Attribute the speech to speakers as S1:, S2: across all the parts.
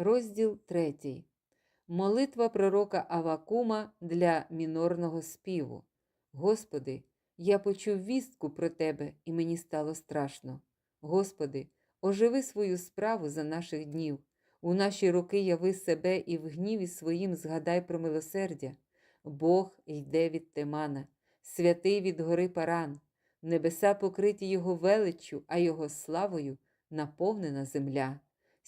S1: Розділ 3. Молитва пророка Авакума для мінорного співу. Господи, я почув вістку про Тебе, і мені стало страшно. Господи, оживи свою справу за наших днів. У наші роки яви себе і в гніві своїм згадай про милосердя. Бог йде від Темана, святий від гори Паран, небеса покриті Його величчю, а Його славою наповнена земля.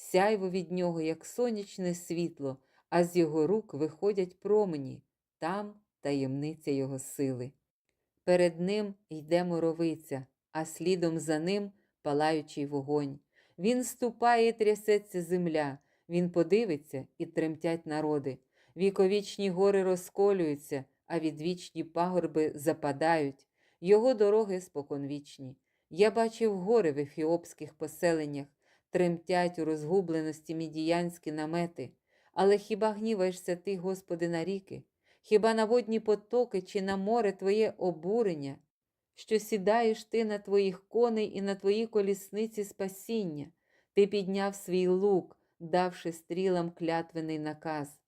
S1: Сяйво від нього, як сонячне світло, а з його рук виходять промені, там таємниця його сили. Перед ним йде моровиця, а слідом за ним палаючий вогонь. Він ступає і трясеться земля, він подивиться і тремтять народи. Віковічні гори розколюються, а відвічні пагорби западають, його дороги споконвічні. Я бачив гори в ефіопських поселеннях, тремтять у розгубленості мідіянські намети. Але хіба гніваєшся ти, Господи, на ріки? Хіба на водні потоки чи на море твоє обурення, що сідаєш ти на твоїх коней і на твої колісниці спасіння? Ти підняв свій лук, давши стрілам клятвений наказ.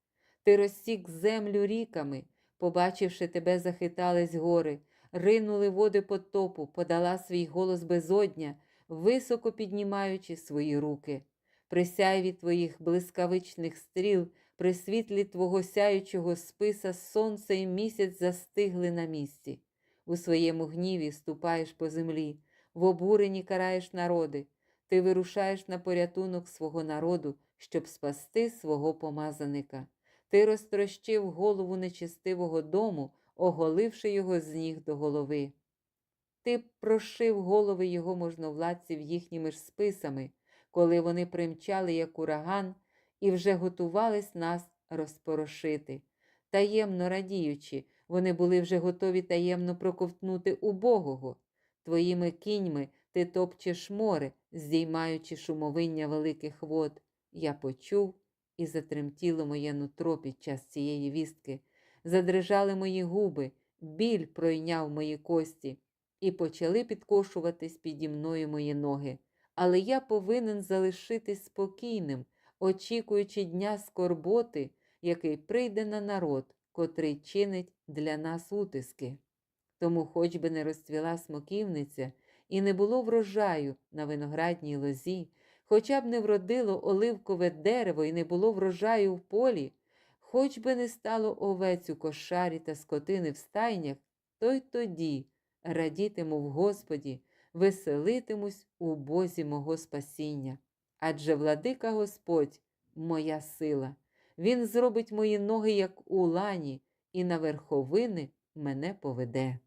S1: Ти розсік землю ріками, побачивши тебе, захитались гори, ринули води потопу, подала свій голос безодня, високо піднімаючи свої руки. При сяйві твоїх блискавичних стріл, при світлі твого сяючого списа сонце і місяць застигли на місці. У своєму гніві ступаєш по землі, в обуренні караєш народи. Ти вирушаєш на порятунок свого народу, щоб спасти свого помазаника. Ти розтрощив голову нечистивого дому, оголивши його з ніг до голови. Ти прошив голови його можновладців їхніми ж списами, коли вони примчали, як ураган, і вже готувались нас розпорошити. Таємно радіючи, вони були вже готові таємно проковтнути убогого. Твоїми кіньми ти топчеш море, здіймаючи шумовиння великих вод. Я почув і затремтіло моє нутро під час цієї вістки. Задрижали мої губи, біль пройняв мої кості, і почали підкошуватись піді мною мої ноги. Але я повинен залишитись спокійним, очікуючи дня скорботи, який прийде на народ, котрий чинить для нас утиски. Тому, хоч би не розцвіла смоківниця, і не було врожаю на виноградній лозі, хоча б не вродило оливкове дерево і не було врожаю в полі, хоч би не стало овець у кошарі та скотини в стайнях, то й тоді радітиму в Господі, веселитимусь у Бозі мого спасіння. Адже владика Господь моя сила, Він зробить мої ноги, як у лані, і на верховини мене поведе.